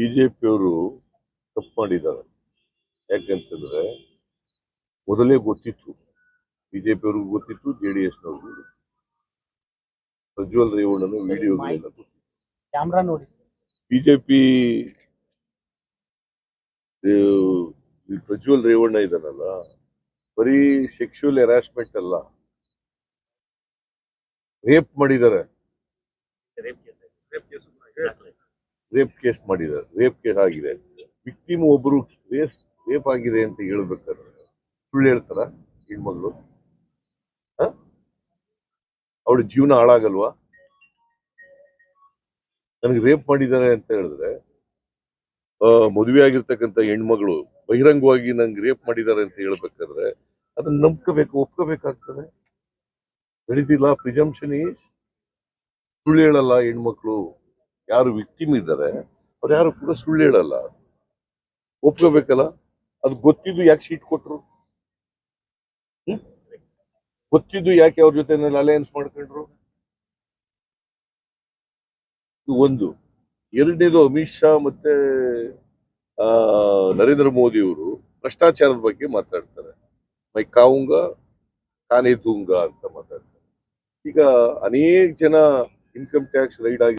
ಬಿಜೆಪಿಯವರು ತಪ್ಪು ಮಾಡಿದ್ದಾರೆ. ಯಾಕಂತಂದ್ರೆ ಮೊದಲೇ ಗೊತ್ತಿತ್ತು ಬಿಜೆಪಿಯವ್ರಿಗೂ ಗೊತ್ತಿತ್ತು ಜೆ ಡಿ ಎಸ್ನವ್ರಿಗೂ ಪ್ರಜ್ವಲ್ ರೇವಣ್ಣನ ವಿಡಿಯೋಗಳೆಲ್ಲ ಗೊತ್ತಿತ್ತು ಕ್ಯಾಮ್ರಾ ನೋಡಿ ಬಿಜೆಪಿ ಪ್ರಜ್ವಲ್ ರೇವಣ್ಣ ಇದ್ದಾನಲ್ಲ ಬರೀ ಸೆಕ್ಷುವಲ್ ಹೆರಾಸ್ಮೆಂಟ್ ಅಲ್ಲ ರೇಪ್ ಮಾಡಿದ್ದಾರೆ. ರೇಪ್ ಕೇಸ್ ಮಾಡಿದ್ದಾರೆ ರೇಪ್ ಕೇಸ್ ಆಗಿದೆ. ವಿಕ್ಟಿಮ್ ಒಬ್ಬರು ರೇಸ್ ರೇಪ್ ಆಗಿದೆ ಅಂತ ಹೇಳ್ಬೇಕಾದ್ರೆ, ಸುಳ್ಳು ಹೇಳ್ತಾರ ಹೆಣ್ಮಗಳು? ಅವಳ ಜೀವನ ಹಾಳಾಗಲ್ವಾ? ನನಗೆ ರೇಪ್ ಮಾಡಿದ್ದಾರೆ ಅಂತ ಹೇಳಿದ್ರೆ ಮದುವೆ ಆಗಿರ್ತಕ್ಕಂಥ ಹೆಣ್ಮಗಳು ಬಹಿರಂಗವಾಗಿ ನಂಗೆ ರೇಪ್ ಮಾಡಿದ್ದಾರೆ ಅಂತ ಹೇಳ್ಬೇಕಾದ್ರೆ, ಅದನ್ನ ನಂಬ್ಕೋಬೇಕು, ಒಪ್ಕೋಬೇಕಾಗ್ತದೆ? ನಡೀತಿಲ್ಲ ಪ್ರಿಜಂಪ್ಷನ್ ಸುಳ್ಳು ಹೇಳಲ್ಲ ಹೆಣ್ಮಕ್ಳು ಯಾರು ವಿಕ್ಟಿಮ್ ಇದ್ದಾರೆ, ಅವ್ರು ಯಾರು ಕೂಡ ಸುಳ್ಳು ಹೇಳಲ್ಲ. ಒಪ್ಕೋಬೇಕಲ್ಲ? ಅದು ಗೊತ್ತಿದ್ದು ಯಾಕೆ ಸೀಟ್ ಕೊಟ್ರು? ಗೊತ್ತಿದ್ದು ಯಾಕೆ ಅವ್ರ ಜೊತೆ ಅಲಯನ್ಸ್ ಮಾಡ್ಕೊಂಡ್ರು? ಒಂದು. ಎರಡನೇದು ಅಮಿತ್ ಶಾ ಮತ್ತೆ ನರೇಂದ್ರ ಮೋದಿ ಅವರು ಭ್ರಷ್ಟಾಚಾರದ ಬಗ್ಗೆ ಮಾತಾಡ್ತಾರೆ. ಮೈ ಕಾವುಂಗ, ಕಾನೇ ತೂಂಗ ಅಂತ ಮಾತಾಡ್ತಾರೆ. ಈಗ ಅನೇಕ ಜನ ಇನ್ಕಮ್ ಟ್ಯಾಕ್ಸ್ ರೈಡ್ ಆಗಿ